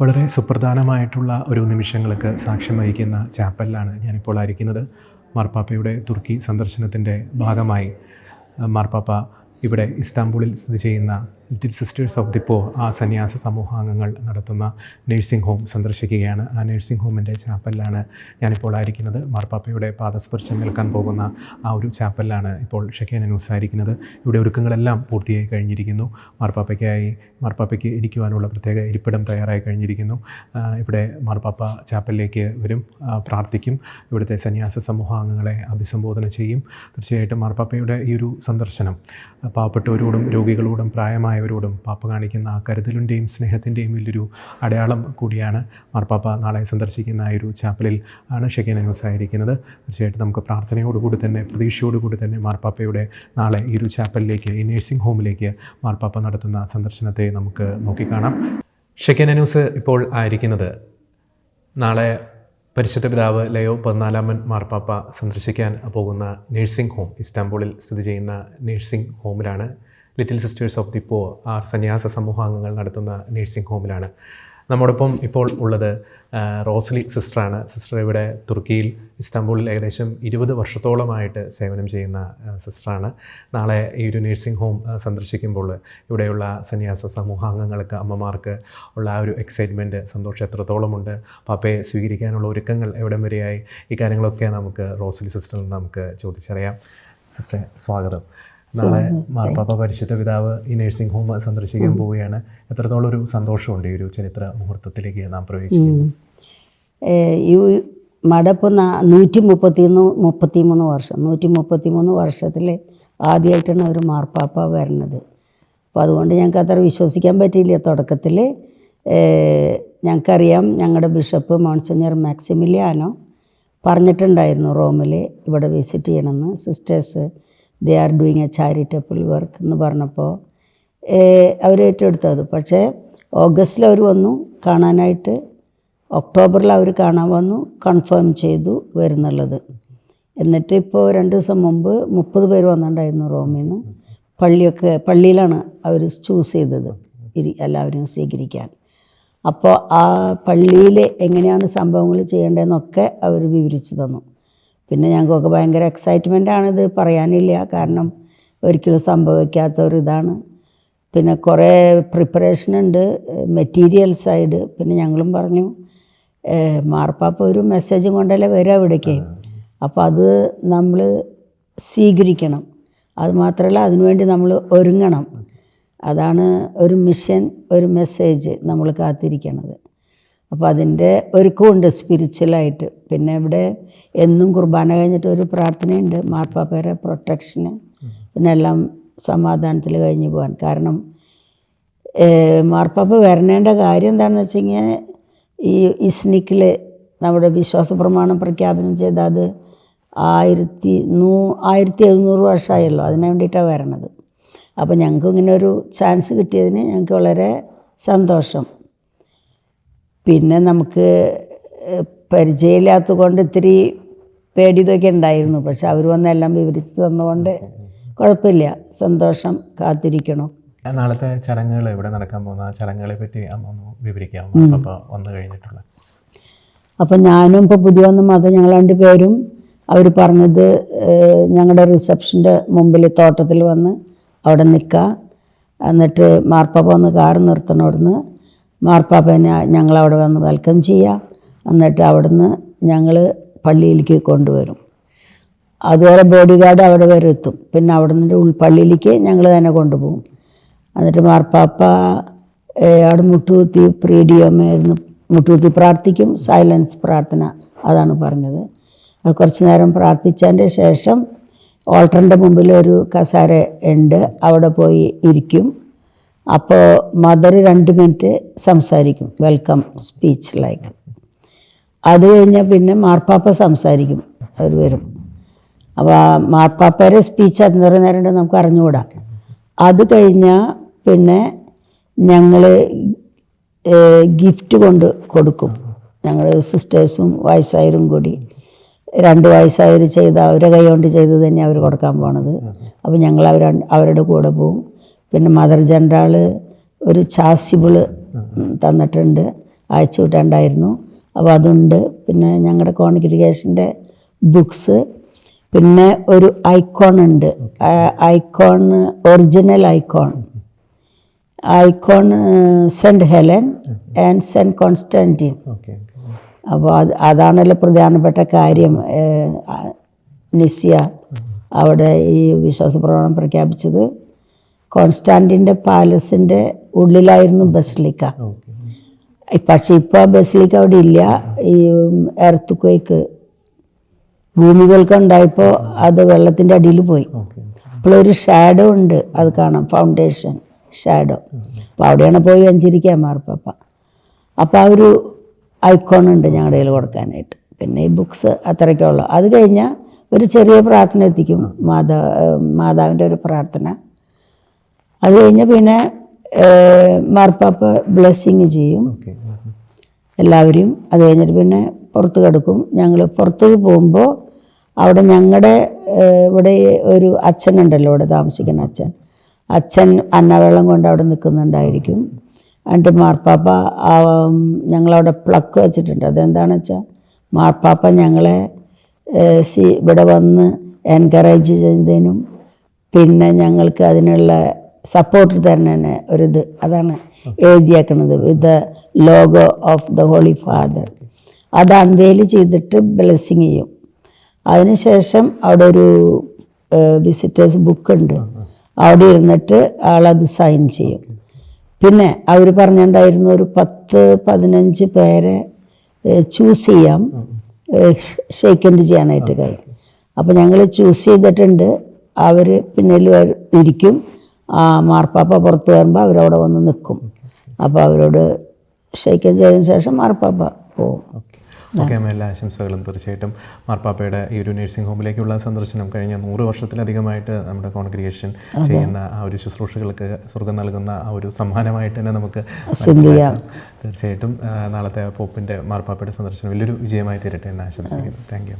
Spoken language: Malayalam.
വളരെ സുപ്രധാനമായിട്ടുള്ള ഒരു നിമിഷങ്ങൾക്ക് സാക്ഷ്യം വഹിക്കുന്ന ചാപ്പലിലാണ് ഞാനിപ്പോൾ ആയിരിക്കുന്നത്. മാർപ്പാപ്പയുടെ തുർക്കി സന്ദർശനത്തിന്റെ ഭാഗമായി മാർപ്പാപ്പ ഇവിടെ ഇസ്താംബൂളിൽ സ്ഥിതി ചെയ്യുന്ന ലിറ്റിൽ സിസ്റ്റേഴ്സ് ഓഫ് ദി പോ ആ സന്യാസ സമൂഹാംഗങ്ങൾ നടത്തുന്ന നഴ്സിംഗ് ഹോം സന്ദർശിക്കുകയാണ്. ആ നഴ്സിംഗ് ഹോമിന്റെ ചാപ്പലിലാണ് ഞാനിപ്പോൾ ആയിരിക്കുന്നത്. മാർപ്പാപ്പയുടെ പാദസ്പർശം നിൽക്കാൻ പോകുന്ന ആ ഒരു ചാപ്പലിലാണ് ഇപ്പോൾ ഷെക്കേൻ ന്യൂസ് ആയിരിക്കുന്നത്. ഇവിടെ ഒരുക്കങ്ങളെല്ലാം പൂർത്തിയായി കഴിഞ്ഞിരിക്കുന്നു. മാർപ്പാപ്പയ്ക്കായി മാർപ്പാപ്പയ്ക്ക് ഇരിക്കുവാനുള്ള പ്രത്യേക ഇരിപ്പിടം തയ്യാറായി കഴിഞ്ഞിരിക്കുന്നു. ഇവിടെ മാർപ്പാപ്പ ചാപ്പലിലേക്ക് വരും പ്രാർത്ഥിക്കും. ഇവിടുത്തെ സന്യാസ സമൂഹാംഗങ്ങളെ അഭിസംബോധന ചെയ്യും. തീർച്ചയായിട്ടും മാർപ്പാപ്പയുടെ ഈ ഒരു സന്ദർശനം പാവപ്പെട്ടവരോടും രോഗികളോടും പ്രായമായവരോടും പാപ്പ കാണിക്കുന്ന ആ കരുതലിന്റെയും സ്നേഹത്തിന്റെയും വലിയൊരു അടയാളം കൂടിയാണ് മാർപ്പാപ്പ നാളെ സന്ദർശിക്കുന്ന ആ ഒരു ചാപ്പലിൽ ആണ് ഷെക്കീന ന്യൂസ് ആയിരിക്കുന്നത്. തീർച്ചയായിട്ടും നമുക്ക് പ്രാർത്ഥനയോടുകൂടി തന്നെ പ്രതീക്ഷയോടുകൂടി തന്നെ മാർപ്പാപ്പയുടെ നാളെ ഈ ഒരു ചാപ്പലിലേക്ക് ഈ നേഴ്സിംഗ് ഹോമിലേക്ക് മാർപ്പാപ്പ നടത്തുന്ന സന്ദർശനത്തെ നമുക്ക് നോക്കിക്കാണാം. ഷെക്കീന ന്യൂസ് ഇപ്പോൾ ആയിരിക്കുന്നത്. നാളെ പരിശുദ്ധ പിതാവ് ലയോ പതിനാലാമൻ മാർപ്പാപ്പ സന്ദർശിക്കാൻ പോകുന്ന നേഴ്സിംഗ് ഹോം ഇസ്താംബൂളിൽ സ്ഥിതി ചെയ്യുന്ന nursing ഹോമിലാണ് little sisters of the poor സന്യാസ സമൂഹാംഗങ്ങൾ നടത്തുന്ന നേഴ്സിംഗ് ഹോമിലാണ് നമ്മോടൊപ്പം ഇപ്പോൾ ഉള്ളത് റോസ്ലി സിസ്റ്ററാണ്. സിസ്റ്റർ ഇവിടെ തുർക്കിയിൽ ഇസ്താംബൂളിൽ ഏകദേശം ഇരുപത് വർഷത്തോളമായിട്ട് സേവനം ചെയ്യുന്ന സിസ്റ്ററാണ്. നാളെ ഈ ഒരു നേഴ്സിംഗ് ഹോം സന്ദർശിക്കുമ്പോൾ ഇവിടെയുള്ള സന്യാസ സമൂഹാംഗങ്ങൾക്ക് അമ്മമാർക്ക് ഉള്ള ആ ഒരു എക്സൈറ്റ്മെന്റ് സന്തോഷം എത്രത്തോളമുണ്ട്. പാപ്പയെ സ്വീകരിക്കാനുള്ള ഒരുക്കങ്ങൾ എവിടം വരെയായി? ഈ കാര്യങ്ങളൊക്കെ നമുക്ക് റോസ്ലി സിസ്റ്ററിൽ നമുക്ക് ചോദിച്ചറിയാം. സിസ്റ്ററെ സ്വാഗതം. നാളെ മാർപ്പാപ്പ പരിശുദ്ധ പിതാവ് ഈ നഴ്സിംഗ് ഹോം സന്ദർശിക്കാൻ പോവുകയാണ്. എത്രത്തോളം ഒരു സന്തോഷമുണ്ട് ഈ ഒരു ചരിത്ര മുഹൂർത്തത്തിലേക്ക് നാം പ്രവേശിക്കുന്നു. ഈ മടപ്പ് നൂറ്റി മുപ്പത്തിയൊന്ന് മുപ്പത്തി മൂന്ന് വർഷം നൂറ്റി മുപ്പത്തി മൂന്ന് വർഷത്തിൽ ആദ്യമായിട്ടാണ് ഒരു മാർപ്പാപ്പ വരുന്നത്. അപ്പോൾ അതുകൊണ്ട് ഞങ്ങൾക്ക് അത്ര വിശ്വസിക്കാൻ പറ്റിയില്ല തുടക്കത്തിൽ. ഞങ്ങൾക്കറിയാം ഞങ്ങളുടെ ബിഷപ്പ് മോൺസഞ്ഞർ മാക്സിമിലിയാനോ പറഞ്ഞിട്ടുണ്ടായിരുന്നു റോമിൽ ഇവിടെ വിസിറ്റ് ചെയ്യണമെന്ന്. Sisters they are doing a charitable work എന്ന് പറഞ്ഞപ്പോൾ അവർ ഏറ്റെടുത്തത്. പക്ഷേ ഓഗസ്റ്റിൽ അവർ വന്നു. കാണാനായിട്ട് ഒക്ടോബറിൽ അവർ കാണാൻ വന്നു. കൺഫേം ചെയ്തു വരുന്നുള്ളത്. എന്നിട്ട് ഇപ്പോൾ രണ്ട് ദിവസം മുമ്പ് മുപ്പത് പേര് വന്നിട്ടുണ്ടായിരുന്നു റോമിൽ നിന്ന് പള്ളിയൊക്കെ പള്ളിയിലാണ് അവർ ചൂസ് ചെയ്തത്. ഇരി എല്ലാവരും സ്വീകരിക്കാൻ. അപ്പോൾ ആ പള്ളിയിൽ എങ്ങനെയാണ് സംഭവങ്ങൾ ചെയ്യേണ്ടതെന്നൊക്കെ അവർ വിവരിച്ചു തന്നു. പിന്നെ ഞങ്ങൾക്കൊക്കെ ഭയങ്കര എക്സൈറ്റ്മെന്റ് ആണിത് പറയാനില്ല. കാരണം ഒരിക്കലും സംഭവിക്കാത്ത ഒരു ഇതാണ് പിന്നെ കുറേ പ്രിപ്പറേഷൻ ഉണ്ട് മെറ്റീരിയൽ സൈഡ് പിന്നെ ഞങ്ങളും പറഞ്ഞു മാർപ്പാപ്പ ഒരു മെസ്സേജും കൊണ്ടല്ലേ വരിക ഇവിടേക്ക്? അപ്പോൾ അത് നമ്മൾ സ്വീകരിക്കണം. അത് മാത്രമല്ല അതിനുവേണ്ടി നമ്മൾ ഒരുങ്ങണം. അതാണ് ഒരു മിഷൻ ഒരു മെസ്സേജ് നമ്മൾ കാത്തിരിക്കണത്. അപ്പോൾ അതിന്റെ ഒരുക്കമുണ്ട് സ്പിരിച്വലായിട്ട് പിന്നെ ഇവിടെ എന്നും കുർബാന കഴിഞ്ഞിട്ട് ഒരു പ്രാർത്ഥനയുണ്ട്. മാർപ്പാപ്പയുടെ പ്രൊട്ടക്ഷന് പിന്നെ എല്ലാം സമാധാനത്തിൽ കഴിഞ്ഞ് പോകാൻ. കാരണം മാർപ്പാപ്പ വരണേണ്ട കാര്യം എന്താണെന്ന് വെച്ച് കഴിഞ്ഞാൽ ഈ ഇസ്നിക്കിൽ നമ്മുടെ വിശ്വാസ പ്രമാണം പ്രഖ്യാപനം ചെയ്ത അത് ആയിരത്തി നൂ ആയിരത്തി എഴുന്നൂറ് വർഷമായല്ലോ. അതിനു വേണ്ടിയിട്ടാണ് വരണത്. അപ്പോൾ ഞങ്ങൾക്ക് ഇങ്ങനെ ഒരു ചാൻസ് കിട്ടിയതിന് ഞങ്ങൾക്ക് വളരെ സന്തോഷം. പിന്നെ നമുക്ക് പരിചയമില്ലാത്തത് കൊണ്ട് ഇത്തിരി പേടി ഇതൊക്കെ ഉണ്ടായിരുന്നു. പക്ഷെ അവർ വന്നെല്ലാം വിവരിച്ച് തന്നുകൊണ്ട് കുഴപ്പമില്ല. സന്തോഷം കാത്തിരിക്കണം. നാളത്തെ ചടങ്ങുകൾ ഇവിടെ നടക്കാൻ പോകുന്ന? ചടങ്ങുകളെ പറ്റി ഒന്ന് വിവരിക്കാം. അപ്പോൾ വന്നു കഴിഞ്ഞിട്ടുള്ള അപ്പം ഞാനും ഇപ്പോൾ പുതിയ വന്ന മതം ഞങ്ങൾ രണ്ട് പേരും അവർ പറഞ്ഞത് ഞങ്ങളുടെ റിസപ്ഷന്റെ മുമ്പിൽ തോട്ടത്തിൽ വന്ന് അവിടെ നിൽക്കുക എന്നിട്ട് മാർപ്പാപ്പ വന്ന് കാർ നിർത്തണം അവിടുന്ന്. മാർപ്പാപ്പനെ ഞങ്ങളവിടെ വന്ന് വെൽക്കം ചെയ്യുക എന്നിട്ട് അവിടുന്ന് ഞങ്ങൾ പള്ളിയിലേക്ക് കൊണ്ടുവരും. അതുവരെ ബോഡി ഗാർഡ് അവിടെ വരെ എത്തും. പിന്നെ അവിടെ നിന്ന് ഉൾപ്പള്ളിയിലേക്ക് ഞങ്ങൾ തന്നെ കൊണ്ടുപോകും. എന്നിട്ട് മാർപ്പാപ്പ അവിടെ മുട്ടുകുത്തി പ്രീഡിയമായിരുന്നു മുട്ടുകുത്തി പ്രാർത്ഥിക്കും. സൈലൻസ് പ്രാർത്ഥന അതാണ് പറഞ്ഞത്. കുറച്ച് നേരം പ്രാർത്ഥിച്ചതിന്റെ ശേഷം ഓൾട്ടറിന്റെ മുമ്പിൽ ഒരു കസാര ഉണ്ട്. അവിടെ പോയി ഇരിക്കും. അപ്പോൾ മദർ രണ്ട് മിനിറ്റ് സംസാരിക്കും. വെൽക്കം സ്പീച്ച് ലൈക്ക് അത് കഴിഞ്ഞാൽ പിന്നെ മാർപ്പാപ്പ സംസാരിക്കും. അവർ വരും. അപ്പോൾ ആ മാർപ്പാപ്പയുടെ സ്പീച്ച് അത് നിറ നേരം നമുക്ക് അറിഞ്ഞുകൂടാ. അത് കഴിഞ്ഞാൽ പിന്നെ ഞങ്ങൾ ഗിഫ്റ്റ് കൊണ്ട് കൊടുക്കും. ഞങ്ങൾ സിസ്റ്റേഴ്സും വയസ്സായവരും കൂടി. രണ്ട് വയസ്സായവർ ചെയ്ത അവരെ കൈ കൊണ്ട് ചെയ്ത് തന്നെ അവർ കൊടുക്കാൻ പോണത്. അപ്പോൾ ഞങ്ങൾ അവർ അവരുടെ കൂടെ പോവും. പിന്നെ മദർ ജനറാൾ ഒരു ചാസിബിൾ തന്നിട്ടുണ്ട്. അയച്ചു വിട്ടാണ്ടായിരുന്നു. അപ്പോൾ അതുണ്ട്. പിന്നെ ഞങ്ങളുടെ കോൺഗ്രിഗേഷന്റെ ബുക്സ് പിന്നെ ഒരു ഐക്കോൺ ഉണ്ട്. Icon original icon icon Saint Helen and Saint Constantine അപ്പോൾ അത് അതാണല്ലോ പ്രധാനപ്പെട്ട കാര്യം. നിസിയ അവിടെ ഈ വിശ്വാസ പ്രകടനം പ്രഖ്യാപിച്ചത്. കോൺസ്റ്റാന്റിന്റെ പാലസിന്റെ ഉള്ളിലായിരുന്നു ബസ്ലിക്ക. പക്ഷെ പക്ഷെ ഇപ്പോൾ ബസ്ലിക്ക അവിടെ ഇല്ല. ഈ എർത്ത് ക്വേക്ക് ഭൂമികൾക്ക് ഉണ്ടായപ്പോൾ അത് വെള്ളത്തിന്റെ അടിയിൽ പോയി. അപ്പോഴൊരു ഒരു ഷാഡോ ഉണ്ട് അത് കാണാം ഫൗണ്ടേഷൻ ഷാഡോ അപ്പോൾ അവിടെയാണ് പോയി വെഞ്ചിരിക്കുക മാർപ്പാപ്പ. അപ്പോൾ ആ ഒരു ഐക്കോൺ ഉണ്ട് ഞങ്ങളുടെ കയ്യിൽ കൊടുക്കാനായിട്ട്. പിന്നെ ഈ ബുക്സ് അത്രയ്ക്കുള്ളൂ അത് കഴിഞ്ഞാൽ ഒരു ചെറിയ പ്രാർത്ഥന എത്തിക്കും മാതാ മാതാവിന്റെ ഒരു പ്രാർത്ഥന. അത് കഴിഞ്ഞ് പിന്നെ മാർപ്പാപ്പ ബ്ലെസ്സിങ് ചെയ്യും. എല്ലാവരെയും എല്ലാവരും അത് കഴിഞ്ഞിട്ട് പിന്നെ പുറത്ത് കിടക്കും. ഞങ്ങൾ പുറത്തേക്ക് പോകുമ്പോൾ അവിടെ ഞങ്ങളുടെ ഇവിടെ ഒരു അച്ഛനുണ്ടല്ലോ ഇവിടെ താമസിക്കുന്ന അച്ഛൻ. അച്ഛൻ അന്നവെള്ളം കൊണ്ട് അവിടെ നിൽക്കുന്നുണ്ടായിരിക്കും. എന്നിട്ട് മാർപ്പാപ്പ ഞങ്ങളവിടെ പ്ലക്ക് വെച്ചിട്ടുണ്ട്. അതെന്താണെന്ന് വെച്ചാൽ മാർപ്പാപ്പ ഞങ്ങളെ സി ഇവിടെ വന്ന് എൻകറേജ് ചെയ്തതിനും പിന്നെ ഞങ്ങൾക്ക് അതിനുള്ള സപ്പോർട്ട് തന്നെ ഒരിത്. അതാണ് എഴുതിയേക്കുന്നത് with the logo of the holy father അത് അൺവെയിൽ ചെയ്തിട്ട് ബ്ലെസ്സിങ് ചെയ്യും. അതിനുശേഷം അവിടെ ഒരു വിസിറ്റേഴ്സ് ബുക്ക് ഉണ്ട്. അവിടെ ഇരുന്നിട്ട് ആളത് സൈൻ ചെയ്യും. പിന്നെ അവർ പറഞ്ഞിട്ടുണ്ടായിരുന്നു ഒരു പത്ത് പതിനഞ്ച് പേരെ ചൂസ് ചെയ്യാം. ഷെയ്ക്കൻഡ് ചെയ്യാനായിട്ട് കഴിയും അപ്പോൾ ഞങ്ങൾ ചൂസ് ചെയ്തിട്ടുണ്ട്. അവർ പിന്നിൽ ഇരിക്കും. മാർപ്പാപ്പ പുറത്ത് വരുമ്പോൾ അവരവിടെ വന്ന് നിൽക്കും അപ്പോൾ അവരോട് ഷെയ്ക്കൻ ചെയ്തതിന് ശേഷം മാർപ്പാപ്പ പോവും. ഓക്കെ. അമ്മ എല്ലാ ആശംസകളും തീർച്ചയായിട്ടും മാർപ്പാപ്പയുടെ ഈ ഒരു നഴ്സിംഗ് ഹോമിലേക്കുള്ള സന്ദർശനം കഴിഞ്ഞ നൂറ് വർഷത്തിലധികമായിട്ട് നമ്മുടെ കോൺഗ്രിഗേഷൻ ചെയ്യുന്ന ആ ഒരു ശുശ്രൂഷകൾക്ക് സ്വർഗം നൽകുന്ന ആ ഒരു സമ്മാനമായിട്ട് തന്നെ നമുക്ക് തീർച്ചയായിട്ടും നാളത്തെ പോപ്പിന്റെ മാർപ്പാപ്പയുടെ സന്ദർശനം വലിയൊരു വിജയമായി തീരട്ടെ എന്ന് ആശംസിക്കുന്നു. Thank you